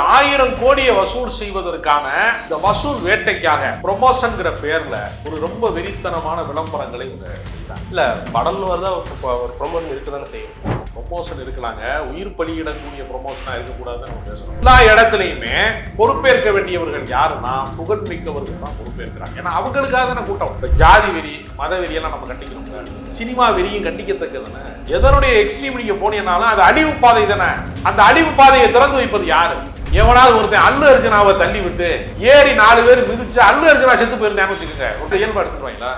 ஆயிரம் கோடியை வசூல் செய்வதற்கான இந்த வசூல் வேட்டைக்காக ப்ரொமோஷன்ங்கிற பேர்ல ஒரு ரொம்ப வெறித்தனமான விளம்பரங்களை இவங்க செய்யறாங்க இல்ல படம்னு வருதா இப்போ ஒரு ப்ரொமோஷன் இருக்க தானே செய்யும்? ப்ரொமோஷன் இருக்கலாங்க. உயிர் பலியிடக்கூடிய ப்ரொமோஷனா இருக்கக்கூடாதுன்னு நம்ம பேசுறோம் எல்லா இடத்துலையுமே பொறுப்பேற்க வேண்டியவர்கள் யாருன்னா புகழ்மிக்கவர்கள் தான் பொறுப்பேற்கிறாங்க. ஏன்னா அவங்களுக்காக தானே கூட்டம். இப்ப ஜாதி வெறி மத வெறியெல்லாம் நம்ம கண்டிக்கிறோம் சினிமா வெறியும் கண்டிக்கத்தக்க தானே எதனுடைய எக்ஸ்ட்ரீம் நீங்க போனீங்கன்னாலும் அது அழிவு பாதை தானே? அந்த அழிவு பாதையை திறந்து வைப்பது யாரு? எவனாவது ஒருத்தன் அல்லு அர்ஜுனாவை தள்ளி விட்டு ஏறி நாலு பேர் மிதிச்சு அல்லு அர்ஜுனா செத்து போயிருந்தான்னு வச்சுக்கோங்க. ஒரு இயல்பா எடுத்துருவாங்களா?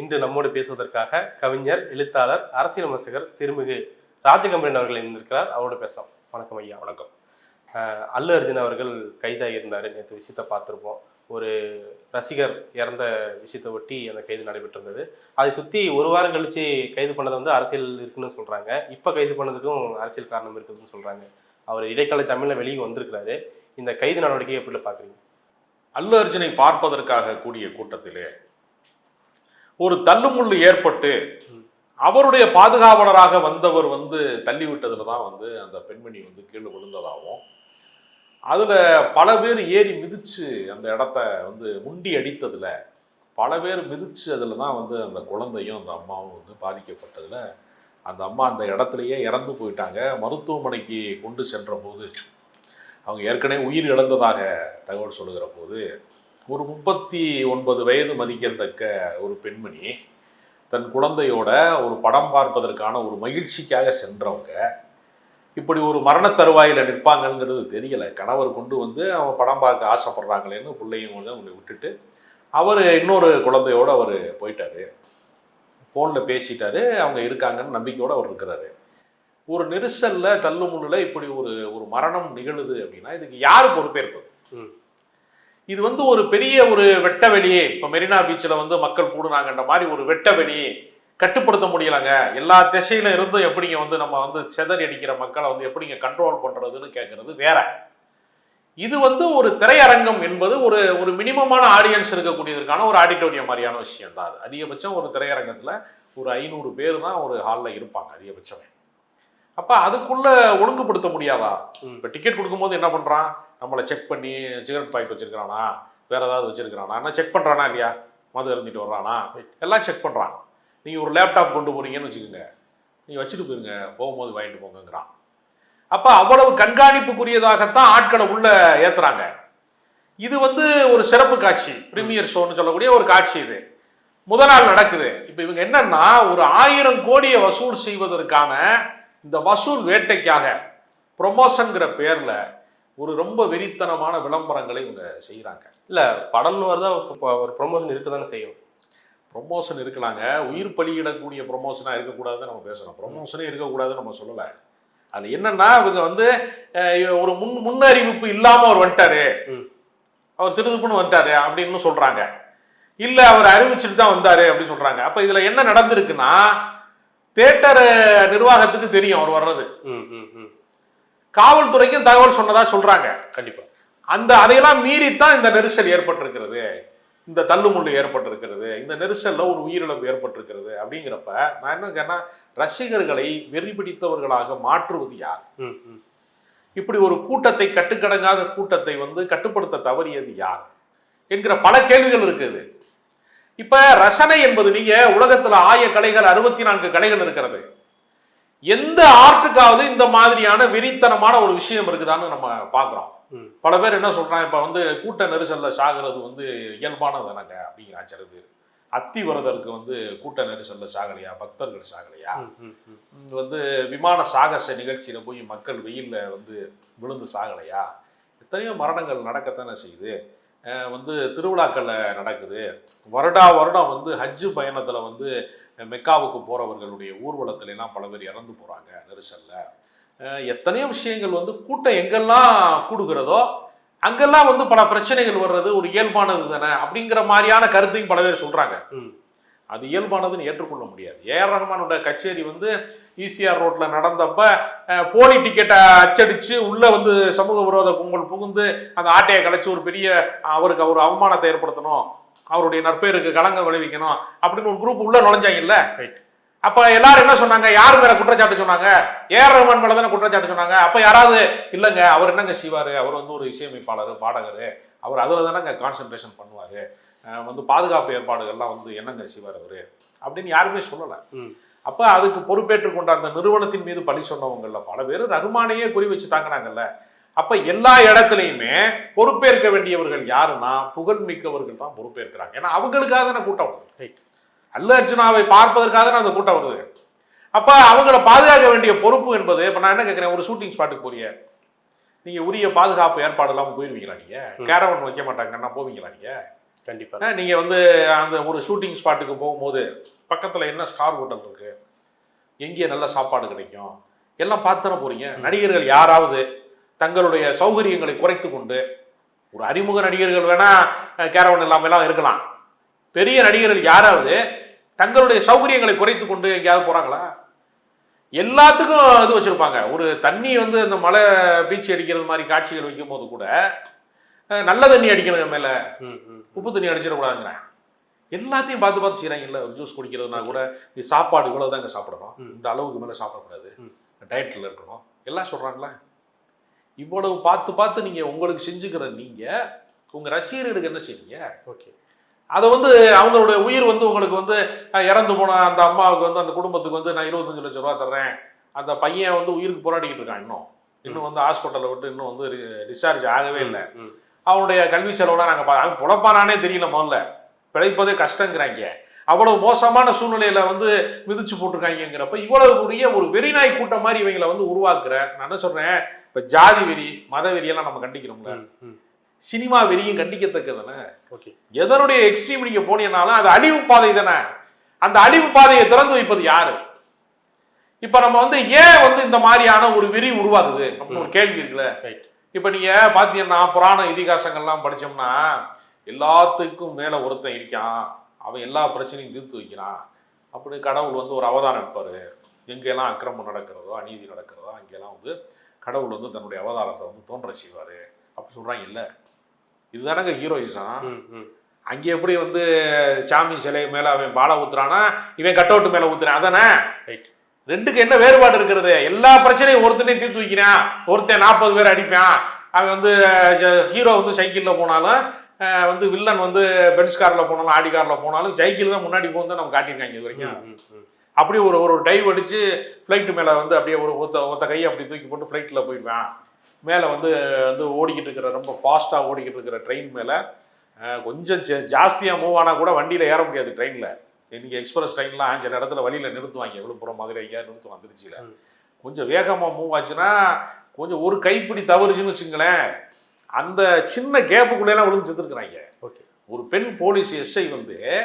இன்று நம்மோடு பேசுவதற்காக கவிஞர் எழுத்தாளர் அரசியல் விமர்சகர் திருமிகு ராஜகம்பரன் அவர்கள் இருந்திருக்கிறார் அவரோட பேசலாம். வணக்கம் ஐயா. வணக்கம். அல்லு அர்ஜுன் அவர்கள் கைதாகி இருந்தார். நேற்று விஷயத்தை பார்த்துருப்போம். ஒரு ரசிகர் இறந்த விஷயத்தை ஒட்டி அந்த கைது நடைபெற்றிருந்தது. அதை சுற்றி ஒரு வாரம் கழிச்சு கைது பண்ணது வந்து அரசியல் இருக்குன்னு சொல்கிறாங்க இப்போ கைது பண்ணதுக்கும் அரசியல் காரணம் இருக்குதுன்னு சொல்கிறாங்க அவர் இடைக்கால ஜாமீனில் வெளியே வந்திருக்கிறாரு. இந்த கைது நடவடிக்கையை எப்படி பார்க்குறீங்க? அல்லு அர்ஜுனை பார்ப்பதற்காக கூடிய கூட்டத்திலே ஒரு தள்ளுமுள்ளு ஏற்பட்டு அவருடைய பாதுகாவலராக வந்தவர் வந்து தள்ளி விட்டதுல தான் வந்து அந்த பெண்மணி வந்து கீழே விழுந்ததாகவும் அதில் பல பேர் ஏறி மிதித்து அந்த இடத்த வந்து முண்டி அடித்ததில் பல பேர் மிதித்து அதில் தான் வந்து அந்த குழந்தையும் அந்த அம்மாவும் வந்து பாதிக்கப்பட்டதில். அந்த அம்மா அந்த இடத்துலையே இறந்து போயிட்டாங்க. மருத்துவமனைக்கு கொண்டு சென்ற போது அவங்க ஏற்கனவே உயிர் இழந்ததாக தகவல் சொல்லுகிற போது ஒரு முப்பத்தி ஒன்பது வயது மதிக்கத்தக்க ஒரு பெண்மணி தன் குழந்தையோட ஒரு படம் பார்ப்பதற்கான ஒரு மகிழ்ச்சிக்காக சென்றவங்க இப்படி ஒரு மரண தருவாயில் நிற்பாங்கங்கிறது தெரியல. கணவர் கொண்டு வந்து அவன் படம் பார்க்க ஆசைப்படுறாங்களேன்னு பிள்ளையும் கொஞ்சம் அவங்களை விட்டுட்டு அவர் இன்னொரு குழந்தையோட அவர் போயிட்டாரு. ஃபோனில் பேசிட்டாரு. அவங்க இருக்காங்கன்னு நம்பிக்கையோடு அவர் இருக்கிறாரு. ஒரு நெரிசல்ல தள்ளுமுள்ளுல இப்படி ஒரு ஒரு மரணம் நிகழுது அப்படின்னா இதுக்கு யார் பொறுப்பேற்பது. இது வந்து ஒரு பெரிய ஒரு வெட்ட வெளியே இப்போ மெரினா பீச்சில் வந்து மக்கள் கூடுனாங்கன்ற மாதிரி ஒரு வெட்ட வெளி கட்டுப்படுத்த முடியலங்க. எல்லா திசையில இருந்தும் எப்படிங்க வந்து நம்ம வந்து செதறி அடிக்கிற மக்களை வந்து எப்படிங்க கண்ட்ரோல் பண்றதுன்னு கேட்கறது வேற. இது வந்து ஒரு திரையரங்கம் என்பது ஒரு ஒரு மினிமமான ஆடியன்ஸ் இருக்கக்கூடியதற்கான ஒரு ஆடிட்டோரியம் மாதிரியான விஷயம் தான் அது. அதிகபட்சம் ஒரு திரையரங்கத்துல ஒரு ஐநூறு பேர் தான் ஒரு ஹாலில் இருப்பாங்க அதிகபட்சமே. அப்ப அதுக்குள்ள ஒழுங்குபடுத்த முடியாதா. இப்போ டிக்கெட் கொடுக்கும்போது என்ன பண்றான்? நம்மளை செக் பண்ணி சிகரெட் பாக்கெட் வச்சிருக்கானா வேற ஏதாவது வச்சிருக்கானா என்ன செக் பண்றானா இல்லையா? மது இருந்துட்டு வர்றானா? எல்லாம் செக் பண்றான். நீங்கள் ஒரு லேப்டாப் கொண்டு போகிறீங்கன்னு வச்சுக்கோங்க. நீங்கள் வச்சுட்டு போயிருங்க. போகும்போது வாங்கிட்டு போங்கங்கிறான். அப்போ அவ்வளவு கண்காணிப்புக்குரியதாகத்தான் ஆட்களை உள்ள ஏற்றுறாங்க இது வந்து ஒரு சிறப்பு காட்சி. பிரீமியர் ஷோன்னு சொல்லக்கூடிய ஒரு காட்சி இது. முத நாள் நடக்குது. இப்போ இவங்க என்னன்னா ஒரு ஆயிரம் கோடியை வசூல் செய்வதற்கான இந்த வசூல் வேட்டைக்காக ப்ரொமோஷன்கிற பேரில் ஒரு ரொம்ப வெறித்தனமான விளம்பரங்களை இவங்க செய்கிறாங்க இல்லை படம்னு தான் இப்போ ஒரு ப்ரொமோஷன் இருக்க தானே செய்யும். ப்ரொமோஷன் இருக்கலாங்க. உயிர் பலியிடக்கூடிய ப்ரொமோஷனாக இருக்கக்கூடாதுன்னு நம்ம பேசுகிறோம் ப்ரொமோஷனே இருக்கக்கூடாதுன்னு நம்ம சொல்லலை. அது என்னன்னா இவங்க வந்து ஒரு முன் முன்னறிவிப்பு இல்லாமல் அவர் வந்துட்டாரு. அவர் திருதுப்புன்னு வந்துட்டாரு அப்படின்னு சொல்றாங்க. இல்ல அவர் அறிவிச்சுட்டு தான் வந்தாரு அப்படின்னு சொல்றாங்க. அப்ப இதுல என்ன நடந்திருக்குன்னா தேட்டர் நிர்வாகத்துக்கு தெரியும் அவர் வர்றது. காவல்துறைக்கும் தகவல் சொன்னதா சொல்றாங்க. கண்டிப்பா. அந்த அதையெல்லாம் மீறித்தான் இந்த நெரிசல் ஏற்பட்டிருக்கிறது. இந்த தள்ளுமுள்ளு ஏற்பட்டிருக்கிறது இந்த நெரிசல்ல ஒரு உயிரிழப்பு ஏற்பட்டிருக்கிறது அப்படிங்கிறப்ப நான் என்ன கேட்டேன்னா ரசிகர்களை வெறி பிடித்தவர்களாக மாற்றுவது யார்? இப்படி ஒரு கூட்டத்தை கட்டுக்கடங்காத கூட்டத்தை வந்து கட்டுப்படுத்த தவறியது யார்? என்கிற பல கேள்விகள் இருக்குது. இப்ப ரசனை என்பது நீங்க உலகத்துல ஆய கலைகள் அறுபத்தி நான்கு கலைகள் இருக்கிறது. எந்த ஆர்ட்டுக்காவது இந்த மாதிரியான வெறித்தனமான ஒரு விஷயம் இருக்குதான்னு நம்ம பார்க்குறோம். பல பேர் என்ன சொல்றாங்க இப்ப வந்து கூட்ட நெரிசல்ல சாகிறது வந்து இயல்பானது தானங்க அப்படிங்கிற சில பேர். அத்திவரதருக்கு வந்து கூட்ட நெரிசல்ல சாகலையா? பக்தர்கள் சாகலையா? வந்து விமான சாகச நிகழ்ச்சியில போய் மக்கள் வெயில்ல வந்து விழுந்து சாகலையா? எத்தனையோ மரணங்கள் நடக்கத்தானே செய்யுது. வந்து திருவிழாக்கள்ல நடக்குது. வருடா வருடம் வந்து ஹஜ்ஜு பயணத்துல வந்து மெக்காவுக்கு போறவர்களுடைய ஊர்வலத்துல எல்லாம் பல பேர் இறந்து போறாங்க நெரிசல்ல. எத்தனையோ விஷயங்கள் வந்து கூட்டம் எங்கெல்லாம் கூடுகிறதோ அங்கெல்லாம் வந்து பல பிரச்சனைகள் வர்றது ஒரு இயல்பானது தானே அப்படிங்கிற மாதிரியான கருத்தையும் பல பேர் சொல்றாங்க. ம். அது இயல்பானதுன்னு ஏற்றுக்கொள்ள முடியாது. ஏஆர் ரஹ்மானோட கச்சேரி வந்து ஈசிஆர் ரோட்ல நடந்தப்ப போலி டிக்கெட்டை அச்சடிச்சு உள்ள வந்து சமூக விரோத கும்பல் புகுந்து அந்த ஆட்டையை கலைச்சு ஒரு பெரிய அவருக்கு அவர் அவமானத்தை ஏற்படுத்தணும். அவருடைய நற்பெயருக்கு களங்கம் விளைவிக்கணும் அப்படின்னு ஒரு குரூப் உள்ள நுழைஞ்சாங்கல்ல ரைட் அப்ப எல்லாரும் என்ன சொன்னாங்க? யார் மேல குற்றச்சாட்டு சொன்னாங்க? ஏஆர் ரஹ்மான் மேல தானே குற்றச்சாட்டு சொன்னாங்க? அப்ப யாராவது இல்லைங்க அவர் என்னங்க செய்வாரு? அவர் வந்து ஒரு இசையமைப்பாளர் பாடகர். அவர் அதுல தானங்க கான்சென்ட்ரேஷன் பண்ணுவாரு. அஹ் வந்து பாதுகாப்பு ஏற்பாடுகள்லாம் வந்து என்னங்க செய்வார் அவரு? அப்படின்னு யாருமே சொல்லல. அப்ப அதுக்கு பொறுப்பேற்றுக் கொண்ட அந்த நிறுவனத்தின் மீது பழி சொன்னவங்கல்ல பல பேர் ரகுமானையே குறி வச்சு தாங்கினாங்கல்ல. அப்ப எல்லா இடத்துலையுமே பொறுப்பேற்க வேண்டியவர்கள் யாருன்னா புகழ்மிக்கவர்கள் தான் பொறுப்பேற்கிறாங்க. ஏன்னா அவங்களுக்காக தானே கூட்டம் வருது. அல்ல அர்ஜுனாவை பார்ப்பதற்காக தானே அந்த கூட்டம் வருது. அப்ப அவங்கள பாதுகாக்க வேண்டிய பொறுப்பு என்பது இப்ப நான் என்ன கேட்கிறேன் ஒரு ஷூட்டிங் ஸ்பாட்டுக்கு போறிய. நீங்க உரிய பாதுகாப்பு ஏற்பாடு இல்லாம போயிருவீங்களா நீங்க? கேரவன் வைக்க மாட்டாங்கன்னா போவீங்களா நீங்க? கண்டிப்பா. அஹ் நீங்க வந்து அந்த ஒரு ஷூட்டிங் ஸ்பாட்டுக்கு போகும்போது பக்கத்துல என்ன ஸ்டார் ஹோட்டல் இருக்கு? எங்கே நல்ல சாப்பாடு கிடைக்கும்? எல்லாம் பார்த்து தானே போறீங்க நடிகர்கள் யாராவது தங்களுடைய சௌகரியங்களை குறைத்து கொண்டு ஒரு அறிமுக நடிகர்கள் வேணா கேரவன் இல்லாம எல்லாம் இருக்கலாம். பெரிய நடிகர்கள் யாராவது தங்களுடைய சௌகரியங்களை குறைத்து கொண்டு எங்கேயாவது போறாங்களா? எல்லாத்துக்கும் இது வச்சிருப்பாங்க. ஒரு தண்ணி வந்து இந்த மலை பீச் அடிக்கிறது மாதிரி காட்சிகள் வைக்கும் போது கூட நல்ல தண்ணி அடிக்கணும் மேல. ம் ம் உப்பு தண்ணி அடிச்சிடக்கூடாதுங்கிறேன் எல்லாத்தையும் பார்த்து பார்த்து செய்கிறாங்கல்ல ஒரு ஜூஸ் குடிக்கிறதுனா கூட சாப்பாடு இவ்வளோ தாங்க சாப்பிடணும் இந்த அளவுக்கு மேலே சாப்பிடக்கூடாது. டயட்டில் இருக்கணும். எல்லாம் சொல்கிறாங்களே இவ்வளவு பார்த்து பார்த்து நீங்கள் உங்களுக்கு செஞ்சுக்கிற நீங்கள் உங்கள் ரசிகர்களுக்கு என்ன செய்வீங்க? ஓகே. அதை வந்து அவங்களுடைய உயிர் வந்து உங்களுக்கு வந்து இறந்து போன அந்த அம்மாவுக்கு வந்து அந்த குடும்பத்துக்கு வந்து நான் இருபத்தஞ்சு லட்சம் ரூபா தர்றேன். அந்த பையன் வந்து உயிருக்கு போராடிக்கிட்டு இருக்கான் இன்னும். இன்னும் வந்து ஹாஸ்பிட்டலில் விட்டு இன்னும் வந்து டிஸ்சார்ஜ் ஆகவே இல்லை. அவனுடைய கல்வி செலவுலாம் நாங்கள் பா அவன் புலப்பானானே தெரியல முதல்ல. பிழைப்பதே கஷ்டங்கிறாங்க. அவ்வளவு மோசமான சூழ்நிலையில வந்து மிதிச்சு போட்டிருக்காங்கிறப்ப இவ்வளவு கூடிய ஒரு வெறிநாய் கூட்டம் மாதிரி இவங்களை வந்து உருவாக்குற நான் என்ன சொல்றேன் இப்ப ஜாதி வெறி மத வெறியெல்லாம் நம்ம கண்டிக்கிறோம்ல. சினிமா வெறியும் கண்டிக்கத்தக்கதானே ஓகே. எதனுடைய எக்ஸ்ட்ரீம் நீங்க போனீங்கனாலும் அது அழிவு பாதை தானே? அந்த அழிவு பாதையை திறந்து வைப்பது யாரு? இப்ப நம்ம வந்து ஏன் வந்து இந்த மாதிரியான ஒரு வெறி உருவாகுது அப்படின்னு ஒரு கேள்வி இருக்குல்ல. இப்ப நீங்க பாத்தீங்கன்னா புராண இதிகாசங்கள்லாம் படிச்சோம்னா எல்லாத்துக்கும் மேல ஒருத்தன் இருக்கான். அவன் எல்லா பிரச்சனையும் தீர்த்து வைக்கிறான். அப்படி கடவுள் வந்து ஒரு அவதாரம் எடுப்பாரு. எங்கெல்லாம் அக்கிரமம் நடக்கிறதோ அநீதி நடக்கிறதோ அங்கெல்லாம் வந்து கடவுள் வந்து தன்னுடைய அவதாரத்தை வந்து தோன்ற செய்வாரு. அப்படி சொல்றாங்க இல்ல. இதுதானங்க ஹீரோயிசம். அங்கே எப்படி வந்து சாமி சிலை மேல அவன் பாலை ஊத்துறானா இவன் கட்டவுட்டு மேல ஊத்துறான். அதானே? ரைட் ரெண்டுக்கு என்ன வேறுபாடு இருக்கிறது? எல்லா பிரச்சனையும் ஒருத்தனே தீர்த்து வைக்கிறான். ஒருத்தன் நாற்பது பேர் அடிப்பான். அவன் வந்து ஹீரோ வந்து சைக்கிளில் போனாலும் வந்து வில்லன் வந்து பென்ஸ் காரில் போனாலும் ஆடி காரில் போனாலும் சைக்கிள் தான் முன்னாடி போகும் தான் நம்ம காட்டியிருக்காங்க இது வரைக்கும். அப்படி ஒரு ஒரு டைவ் அடிச்சு ஃப்ளைட்டு மேலே வந்து அப்படியே ஒரு ஒத்த ஒத்த கையை அப்படி தூக்கி போட்டு ஃப்ளைட்டில் போயிடுவேன். மேலே வந்து வந்து ஓடிக்கிட்டு இருக்கிற ரொம்ப ஃபாஸ்ட்டாக ஓடிக்கிட்டு இருக்கிற ட்ரெயின் மேலே கொஞ்சம் ஜா- ஜாஸ்தியா மூவ் ஆனால் கூட வண்டியில் ஏற முடியாது ட்ரெயினில் இன்னைக்கு எக்ஸ்பிரஸ் ட்ரெயின்லாம் சில இடத்துல வழியில் நிறுத்துவாங்க. விழுப்புரம் மதுரை எங்கேயாவது நிறுத்துவாங்க திருச்சியில். கொஞ்சம் வேகமாக மூவ் ஆச்சுன்னா கொஞ்சம் ஒரு கைப்பிடி தவறுச்சுன்னு வச்சுங்களேன் அந்த சின்ன கேப்புக்குள்ளேலாம் விழுந்து செத்துருக்குறாங்க. ஓகே. ஒரு பெண் போலீஸ் எஸ்ஐ வந்து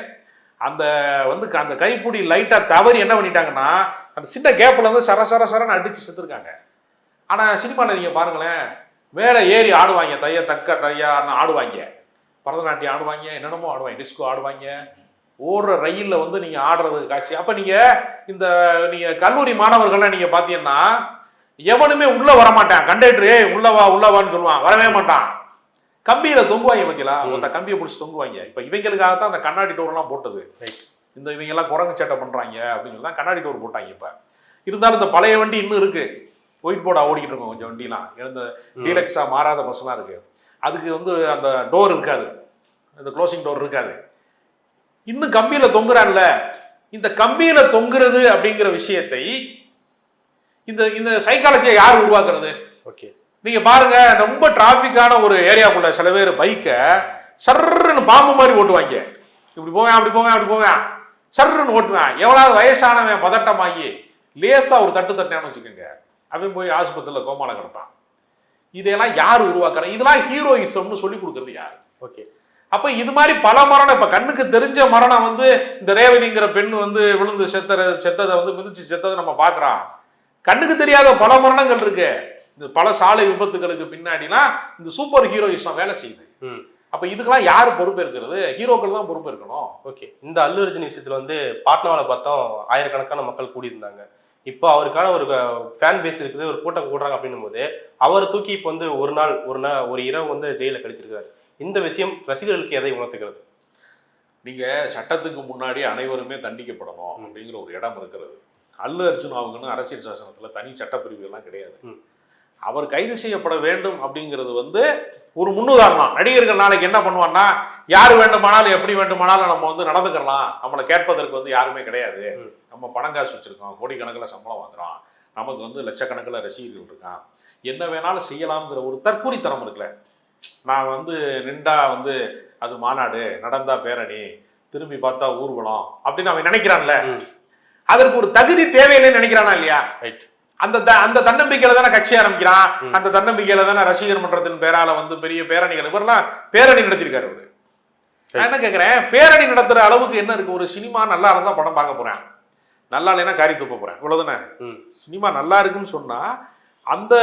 அந்த வந்து க- அந்த கைப்பிடி லைட்டாக தவறி என்ன பண்ணிட்டாங்கன்னா அந்த சின்ன கேப்பில் வந்து சர சர சரன்னு அடித்து செத்துருக்காங்க. ஆனால் சினிமாவில் நீங்கள் பாருங்களேன் மேலே ஏறி ஆடுவாங்க தைய தக்க தையான்னு ஆடுவாங்க. பரதநாட்டியம் ஆடுவாங்க என்னென்னமோ ஆடுவாங்க டிஸ்கோ ஆடுவாங்க. ஓடுற ரயிலில் வந்து நீங்கள் ஆடுறது காட்சி. அப்போ நீங்கள் இந்த நீங்கள் கல்லூரி மாணவர்கள்லாம் நீங்கள் பார்த்தீங்கன்னா எவனுமே உள்ளே வரமாட்டான். கண்டக்டர் ஏய் உள்ள வா வான்னு சொல்லுவான். வரவே மாட்டான். கம்பியில தொங்குவாங்க பார்த்தீங்களா ம். ஒருத்த கம்பியை பிடிச்சி தொங்குவாங்க. இப்ப இவங்களுக்காக தான் அந்த கண்ணாடி டோர்லாம் போட்டது. ரைட் இந்த இவங்க எல்லாம் குரங்கு சேட்டை பண்றாங்க அப்படின்னு தான் கண்ணாடி டோர் போட்டாங்க இப்ப. இருந்தாலும் இந்த பழைய வண்டி இன்னும் இருக்கு. ஒயிட் போர்டா ஓடிக்கிட்டு இருக்கும் கொஞ்சம் வண்டிலாம். இந்த டீலக்ஸா மாறாத பஸ்லாம் இருக்கு. அதுக்கு வந்து அந்த டோர் இருக்காது. அந்த க்ளோசிங் டோர் இருக்காது. இன்னும் கம்பியில தொங்குறான்ல. இந்த கம்பியில தொங்குறது அப்படிங்கிற விஷயத்தை இந்த இந்த சைக்காலஜியை யார் உருவாக்குறது? ஓகே நீங்க பாருங்க ரொம்ப டிராஃபிக்கான ஒரு ஏரியாக்குள்ள சில பேர் பைக்கை சர்ருன்னு பாம்பு மாதிரி ஓட்டுவாங்க. இப்படி போவேன் அப்படி போவேன் அப்படி போவேன். சர்ருன்னு ஓட்டுவேன். எவ்வளவு வயசானவன் பதட்டமாகி லேசா ஒரு தட்டு தட்டினான்னு வச்சுக்கோங்க. அவன் போய் ஆஸ்பத்திரியில் கோமால கிடப்பான். இதையெல்லாம் யார் உருவாக்குறா? இதெல்லாம் ஹீரோயிசம்னு சொல்லி கொடுக்கறது யார்? ஓகே. அப்ப இது மாதிரி பல மரணம் இப்ப கண்ணுக்கு தெரிஞ்ச மரணம் வந்து இந்த ரேவதிங்கிற பெண் வந்து விழுந்து செத்தற செத்ததை வந்து மிதிச்சு செத்ததை நம்ம பார்க்கறோம் கண்ணுக்கு தெரியாத பல மரணங்கள் இருக்கு. இந்த பல சாலை விபத்துகளுக்கு பின்னாடிலாம் இந்த சூப்பர் ஹீரோயிசம் வேலை செய்யுது. அப்ப இதுக்கெல்லாம் யார் பொறுப்பேற்கிறது ஹீரோக்கள் தான் பொறுப்பேற்கணும் ஓகே. இந்த அல்லு அர்ஜுன் விஷயத்துல வந்து பாட்னாவில் பார்த்தோம் ஆயிரக்கணக்கான மக்கள் கூடியிருந்தாங்க. இப்போ அவருக்கான ஒரு ஃபேன் பேஸ் இருக்குது ஒரு கூட்டம் கூடுறாங்க அப்படின்னும் போது அவரை தூக்கி இப்போ வந்து ஒரு நாள் ஒரு நாள் ஒரு இரவு வந்து ஜெயிலில் கழிச்சிருக்காரு. இந்த விஷயம் ரசிகர்களுக்கு எதை உணர்த்துகிறது? நீங்க சட்டத்துக்கு முன்னாடி அனைவருமே தண்டிக்கப்படணும் அப்படிங்கிற ஒரு இடம் இருக்கிறது. அல்லு அர்ஜுன் அவங்கன்னு அரசியல் சாசனத்துல தனி சட்டப்பிரிவு எல்லாம் கிடையாது. அவர் கைது செய்யப்பட வேண்டும் அப்படிங்கிறது வந்து ஒரு முன்னுதாரணம். நடிகர்கள் நாளைக்கு என்ன பண்ணுவான்னா யார் வேண்டுமானாலும் எப்படி வேண்டுமானாலும் நம்ம வந்து நடந்துக்கலாம். நம்மளை கேட்பதற்கு வந்து யாருமே கிடையாது. நம்ம பணம் காசு வச்சிருக்கோம். கோடிக்கணக்கில் சம்பளம் வாங்குறோம். நமக்கு வந்து லட்சக்கணக்கில் ரசிகர்கள் இருக்கான். என்ன வேணாலும் செய்யலாம்ங்கிற ஒரு தற்கூரித்தனம் இருக்குல்ல. நான் வந்து நின்றா வந்து அது மாநாடு நடந்தா பேரணி திரும்பி பார்த்தா ஊர்வலம் அப்படின்னு அவன் நினைக்கிறான்ல. அதற்கு ஒரு தகுதி தேவையில்லைன்னு நினைக்கிறானா இல்லையா? அந்த அந்த தன்னம்பிக்கையில தானே கட்சி ஆரம்பிக்கிறான். அந்த தன்னம்பிக்கையில தானே ரசிகர் மன்றத்தின் பேரால வந்து பெரிய பேரணிகள் இவரெல்லாம் பேரணி நடத்திருக்காரு அவரு. நான் என்ன கேக்குறேன்? பேரணி நடத்துற அளவுக்கு என்ன இருக்கு? ஒரு சினிமா நல்லா இருந்தா படம் பார்க்க போறேன். நல்லா இல்லைன்னா காரி துப்ப போறேன். இவ்வளவுதானே? சினிமா நல்லா இருக்குன்னு சொன்னா அந்த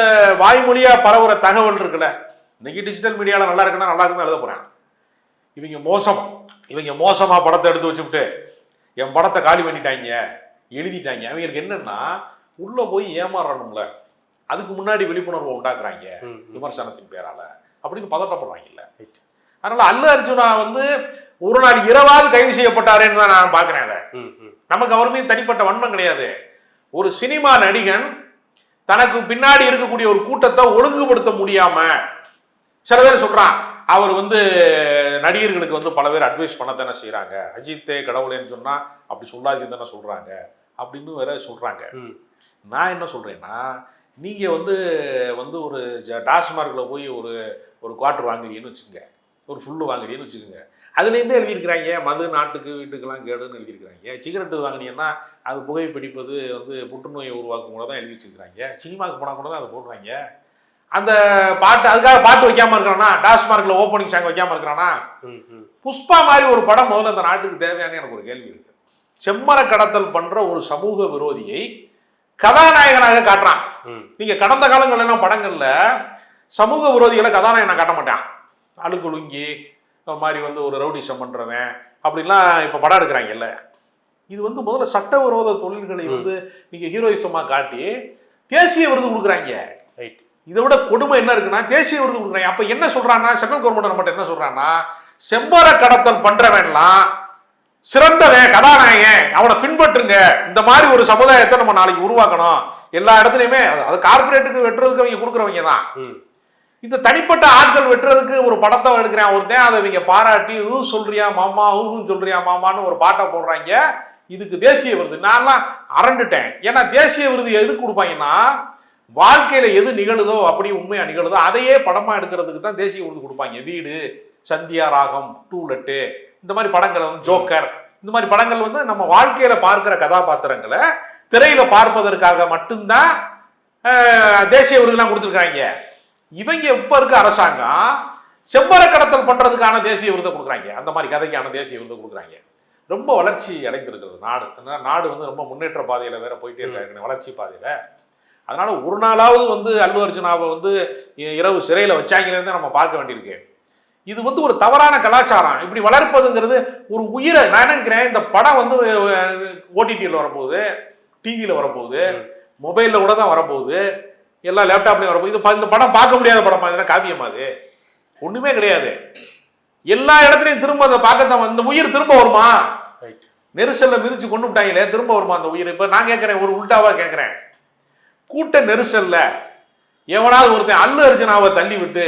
வாய்மொழியா பரவுற தகவல் இருக்குல்ல இன்னைக்கு டிஜிட்டல் மீடியால நல்லா இருக்குன்னா நல்லா இருக்குன்னு எழுத போறேன். இவங்க மோசம். இவங்க மோசமா படத்தை எடுத்து வச்சுவிட்டு என் படத்தை காலி பண்ணிட்டாங்க. எழுதிட்டாங்க. அவங்களுக்கு என்னன்னா உள்ள போய் ஏமாறணும்ல. அதுக்கு முன்னாடி விழிப்புணர்வை உண்டாக்குறாங்க. விமர்சனத்தின் பேரால அப்படின்னு பதட்டப்படுறாங்கல்ல. அதனால அல்லு அர்ஜுனா வந்து ஒரு நாள் இரவாவது கைது செய்யப்பட்டாரேன்னு தான் நான் பார்க்கிறேன் அதை. நமக்கு அவர் மீது தனிப்பட்ட வன்மம் கிடையாது. ஒரு சினிமா நடிகன் தனக்கு பின்னாடி இருக்கக்கூடிய ஒரு கூட்டத்தை ஒழுங்குபடுத்த முடியாம சில பேர் சொல்றான் அவர் வந்து நடிகர்களுக்கு வந்து பல பேர் அட்வைஸ் பண்ணத்தானே செய்றாங்க. அஜித்தே கடவுளேன்னு சொன்னா அப்படி சொல்லாதீங்கன்னு தானே சொல்றாங்க. அப்படின்னு வேற சொல்றாங்க. ம். நான் என்ன சொல்றேன்னா நீங்க வந்து வந்து ஒரு ஜ- டாஸ்மார்க்ல போய் ஒரு ஒரு குவார்டர் வாங்குறீங்கன்னு வச்சுக்கோங்க. ஒரு ஃபுல்லு வாங்குறீங்கன்னு வச்சுக்கோங்க. அதுலேருந்தே எழுதியிருக்கிறாங்க மது நாட்டுக்கு வீட்டுக்கெல்லாம் கேடுன்னு எழுதியிருக்கிறாங்க. சிகரெட்டு வாங்குனீங்கன்னா அது புகை பிடிப்பது வந்து புற்றுநோயை உருவாக்கும் கூட தான் எழுதி வச்சிருக்கிறாங்க. சினிமாவுக்கு போனால் கூட தான் அதை போடுறாங்க. அந்த பாட்டு அதுக்காக பாட்டு வைக்காம இருக்கிறானா? டாஸ்மார்க்ல ஓப்பனிங் சாங் வைக்காம இருக்கிறானா? புஷ்பா மாதிரி ஒரு படம் முதல்ல இந்த நாட்டுக்கு தேவையான எனக்கு ஒரு கேள்வி இருக்கு. செம்மர கடத்தல் பண்ற ஒரு சமூக விரோதியை கதாநாயகனாக காட்டுறான். நீங்க கடந்த காலங்கள்ல எல்லாம் படங்கள்ல சமூக விரோதிகளை கதாநாயகனா காட்ட மாட்டான். அழுக்குலுங்கி இந்த மாதிரி வந்து ஒரு ரவுடிசம் பண்றவன் அப்படிலாம் இப்ப படம் எடுக்கிறாங்கல்ல. இது வந்து முதல்ல சட்டவிரோத தொழில்களை. வந்து நீங்க ஹீரோயிசமா காட்டி தேசிய விருது கொடுக்குறாங்க. ரைட் இதை விட கொடுமை என்ன இருக்குன்னா தேசிய விருது கொடுக்குறாங்க. அப்ப என்ன சொல்றான்னா சென்ட்ரல் கவர்மெண்ட் நம்மகிட்ட என்ன சொல்றான்னா செம்பர கடத்தல் பண்றவன்லாம் சிறந்தவன் கதாநாயகன். அவனை பின்பற்றுங்க. இந்த மாதிரி ஒரு சமுதாயத்தை நம்ம நாளைக்கு உருவாக்கணும். எல்லா இடத்துலயுமே அது- கார்பரேட்டுக்கு வெட்டுறதுக்கு அவங்க கொடுக்குறவங்க தான். இந்த தனிப்பட்ட ஆட்கள் வெட்டுறதுக்கு ஒரு படத்தை எடுக்கிறான். ஒருத்தன் அதை இவங்க பாராட்டி ஊ சொல்றியா மாமா ஊஹும் சொல்றியா மாமான்னு ஒரு பாட்டை போடுறாங்க. இதுக்கு தேசிய விருது. நான்லாம் அரண்டுட்டேன். ஏன்னா தேசிய விருது எதுக்கு கொடுப்பாங்கன்னா வாழ்க்கையில எது நிகழுதோ அப்படி உண்மையா நிகழுதோ அதையே படமா எடுக்கிறதுக்கு தான் தேசிய விருது கொடுப்பாங்க. வீடு சந்தியா ராகம் டூலெட்டு இந்த மாதிரி படங்கள் வந்து ஜோக்கர் இந்த மாதிரி படங்கள் வந்து நம்ம வாழ்க்கையில பார்க்கிற கதாபாத்திரங்களை திரையில பார்ப்பதற்காக மட்டும்தான் தேசிய விருதுலாம் கொடுத்துருக்காங்க. இவங்க எப்ப இருக்க அரசாங்கம் செவ்வர கடத்தல் பண்றதுக்கான தேசிய விருதை கொடுக்குறாங்க. அந்த மாதிரி கதைக்கான தேசிய விருதை கொடுக்குறாங்க. ரொம்ப வளர்ச்சி அடைந்திருக்கிறது நாடு. நாடு வந்து ரொம்ப முன்னேற்ற பாதையில வேற போயிட்டே இருக்காங்க வளர்ச்சி பாதையில. அதனால ஒரு நாளாவது வந்து அல்லு அர்ஜுனாவை வந்து இரவு சிறையில வச்சாங்கன்னு நம்ம பார்க்க வேண்டியிருக்கு. இது வந்து ஒரு தவறான கலாச்சாரம். இப்படி வளர்ப்பதுங்கிறது ஒரு உயிரை நான் நினைக்கிறேன் இந்த படம் வந்து ஓடிடியில் வரப்போகுது டிவியில் வரப்போகுது. மொபைலில் கூட தான் வரப்போகுது எல்லா லேப்டாப்லையும் வரப்போகுது. இது இந்த படம் பார்க்க முடியாத படமா இதுனா காவியமா அது? ஒண்ணுமே கிடையாது. எல்லா இடத்துலையும் திரும்ப அதை பார்க்கத்தான் இந்த உயிர் திரும்ப வருமா? நெரிசல்ல மிதிச்சு கொண்டு விட்டாங்களே திரும்ப வருமா அந்த உயிர்? இப்ப நான் கேட்கிறேன் ஒரு உல்டாவா கேட்கிறேன் கூட்ட நெரிசல்ல எவனாவது ஒருத்தன் அல்லு அர்ஜுனாவை தள்ளி விட்டு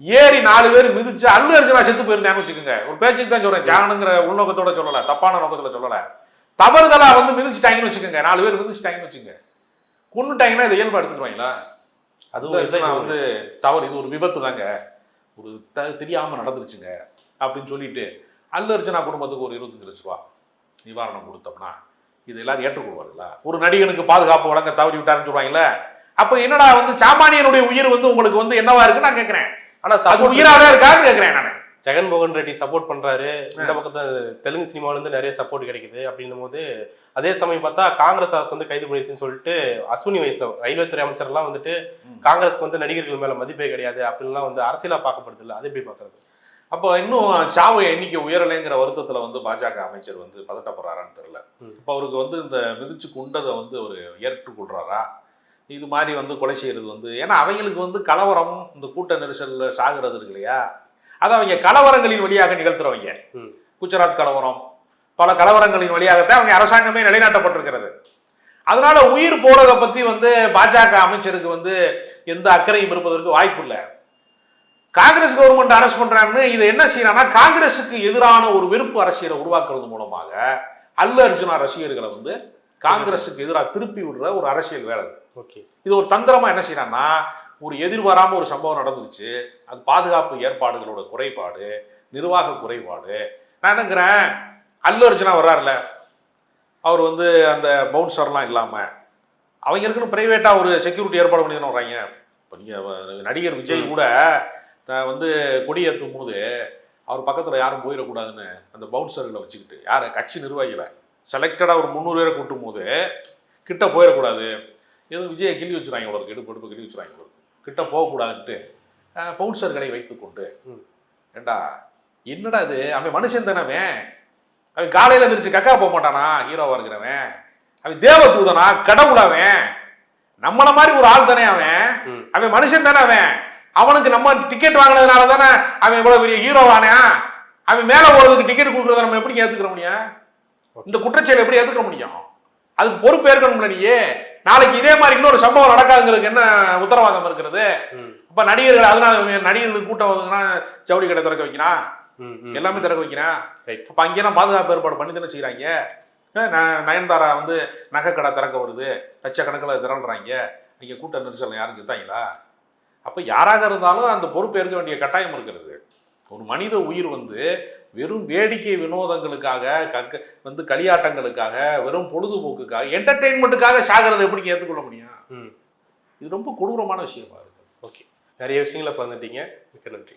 ஏறி நாலு பேர் மிதிச்சு அல்லு அர்ஜுனா செத்து போயிருந்தான்னு வச்சுக்கோங்க. ஒரு பேச்சுக்கு தான் சொல்றேன். ஜானுங்கிற உள்நோக்கத்தோட சொல்லல தப்பான நோக்கத்துல சொல்லல. தவறுதலா வந்து மிதிச்சிட்டாங்கன்னு வச்சுக்கோங்க. நாலு பேர் மிதிச்சிட்டாங்கன்னு வச்சுக்கோங்க கொண்டுட்டாங்கன்னா இதை இயல்பா எடுத்துக்குவாங்களா இல்லை, நான் வந்து தவறு இது ஒரு விபத்து தாங்க. ஒரு த தெரியாம நடந்துருச்சுங்க. அப்படின்னு சொல்லிட்டு அல்லு அர்ச்சனா குடும்பத்துக்கு ஒரு இருபத்தஞ்சு லட்ச ரூபா நிவாரணம் கொடுத்தோம்னா இது எல்லாரும் ஏற்றுக்கொள்வார்களா? ஒரு நடிகனுக்கு பாதுகாப்பு வழங்க தவறி விட்டாருன்னு சொல்லுவாங்கல்ல அப்ப என்னடா வந்து சாமானியனுடைய உயிர் வந்து உங்களுக்கு வந்து என்னவா இருக்கு நான் கேட்கிறேன் ஆனா அது உயிராவே இருக்கான்னு கேட்கிறேன் நான். ஜெகன் மோகன் ரெட்டி சப்போர்ட் பண்றாரு. இந்த பக்கத்துல தெலுங்கு சினிமால இருந்து நிறைய சப்போர்ட் கிடைக்குது அப்படின்னும் போது அதே சமயம் பார்த்தா காங்கிரஸ் அரசு வந்து கைது பண்ணிடுச்சுன்னு சொல்லிட்டு அஸ்வினி வைஷ்ணவ் ரயில்வே துறை அமைச்சர்லாம் வந்துட்டு. காங்கிரஸ்க்கு வந்து நடிகர்கள் மேல மதிப்பே கிடையாது அப்படின்லாம் வந்து அரசியலா பார்க்கப்படுது இல்ல. அதை எப்படி பாக்குறது அப்போ இன்னும் சாவு எண்ணிக்கை உயரலைங்கிற வருத்தத்துல வந்து பாஜக அமைச்சர் வந்து பதட்டப்படுறாரான்னு தெரியல. இப்போ அவருக்கு வந்து இந்த மிதிச்சு கொண்டதை வந்து அவர் ஏற்றுக்கொள்றாரா? இது மாதிரி வந்து கொலை செய்யறது வந்து ஏன்னா அவங்களுக்கு வந்து கலவரம் இந்த கூட்ட நெரிசல்ல சாகுறது இருக்கு இல்லையா? அதை அவங்க கலவரங்களின் வழியாக நிகழ்த்துறவங்க. குஜராத் கலவரம் பல கலவரங்களின் வழியாகத்தான் அவங்க அரசாங்கமே நிலைநாட்டப்பட்டிருக்கிறது. அதனால உயிர் போறதை பத்தி வந்து பாஜக அமைச்சருக்கு வந்து எந்த அக்கறையும் இருப்பதற்கு வாய்ப்பு இல்லை காங்கிரஸ் கவர்மெண்ட் அரசு பண்றான்னு இதை என்ன செய்யறாங்கன்னா காங்கிரஸுக்கு எதிரான ஒரு வெறுப்பு அரசியலை உருவாக்குறது மூலமாக அல்ல அர்ஜுனா ரசிகர்களை வந்து காங்கிரஸுக்கு எதிராக திருப்பி விடுற ஒரு அரசியல் வேலை. ஓகே. இது ஒரு தந்திரமா என்ன செய்யறான்னா ஒரு எதிர்பாராம ஒரு சம்பவம் நடந்துருச்சு அது பாதுகாப்பு ஏற்பாடுகளோட குறைபாடு நிர்வாக குறைபாடு. நான் என்னங்கிறேன் அல்லு அர்ஜுனா வர்றாருல அவர் வந்து அந்த பவுன்சர்லாம் இல்லாம அவங்க இருக்குன்னு பிரைவேட்டா ஒரு செக்யூரிட்டி ஏற்பாடு பண்ணி தானே வர்றாங்க. இப்போ நீங்க நடிகர் விஜய் கூட வந்து கொடியேற்றும் போது அவர் பக்கத்துல யாரும் போயிடக்கூடாதுன்னு அந்த பவுன்சர்களை வச்சுக்கிட்டு யார் கட்சி நிர்வாகிகளை செலக்டடா ஒரு முந்நூறு பேரை கூட்டும் போது கிட்ட போயிடக்கூடாது. எதுவும் விஜயை கிள்ளி வச்சுருவாங்க உங்களுக்கு இடுப்பு இடுப்பு கிள்ளி வச்சுருவாங்க உங்களுக்கு கிட்ட போகக்கூடாதுன்ட்டு பவுன்சர்களை வைத்துக்கொண்டு. ஏண்டா என்னடா இது? அவன் மனுஷன் தானே அவன்? காலையில எந்திரிச்சு கக்கா போக மாட்டானா? ஹீரோவா இருக்கிறவன். அவன் தேவதூதனா? கடவுளவன் நம்மள மாதிரி ஒரு ஆள் தானே அவன்? அவன் மனுஷன் தானே அவன்? அவனுக்கு நம்ம டிக்கெட் வாங்கினதுனால தானே அவன் இவ்வளவு பெரிய ஹீரோவானே அவன் மேல போறதுக்கு டிக்கெட் கொடுக்கறத நம்ம எப்படி ஏத்துக்கிற முடியும் இந்த குற்றச்செயலை எப்படி ஏத்துக்க முடியும்? அதுக்கு பொறுப்பு ஏற்கணும்ல நீயே. நாளைக்கு இதே மாதிரி இன்னொரு சம்பவம் நடக்காதுங்கிறதுக்கு என்ன உத்தரவாதம் இருக்கிறது? அப்ப நடிகர்கள் அதனால இவன் நடிகர்களுக்கு கூட்டம் வந்ததுன்னா ஜவுளி கடை திறக்க வைக்கிறான் எல்லாமே திறக்க வைக்கிறான் அப்ப அங்கேயெல்லாம் பாதுகாப்பு ஏற்பாடு பண்ணி தானே செய்யறாங்க நயன்தாரா வந்து நகை கடை திறக்க வருது. லட்சக்கணக்கில் திரள்றாங்க. அங்கே கூட்ட நெரிசல் யாரும் செத்தாங்களா? அப்ப யாராக இருந்தாலும் அந்த பொறுப்பு ஏற்க வேண்டிய கட்டாயம் இருக்கிறது. ஒரு மனித உயிர் வந்து வெறும் வேடிக்கை வினோதங்களுக்காக கக்க வந்து களியாட்டங்களுக்காக வெறும் பொழுதுபோக்குக்காக என்டர்டெயின்மெண்ட்டுக்காக சாகிறத எப்படி ஏற்றுக்கொள்ள முடியும்? ம். இது ரொம்ப கொடூரமான விஷயமா இருக்கு ஓகே. நிறைய விஷயங்களை பகிர்ந்துட்டீங்க. மிக்க நன்றி.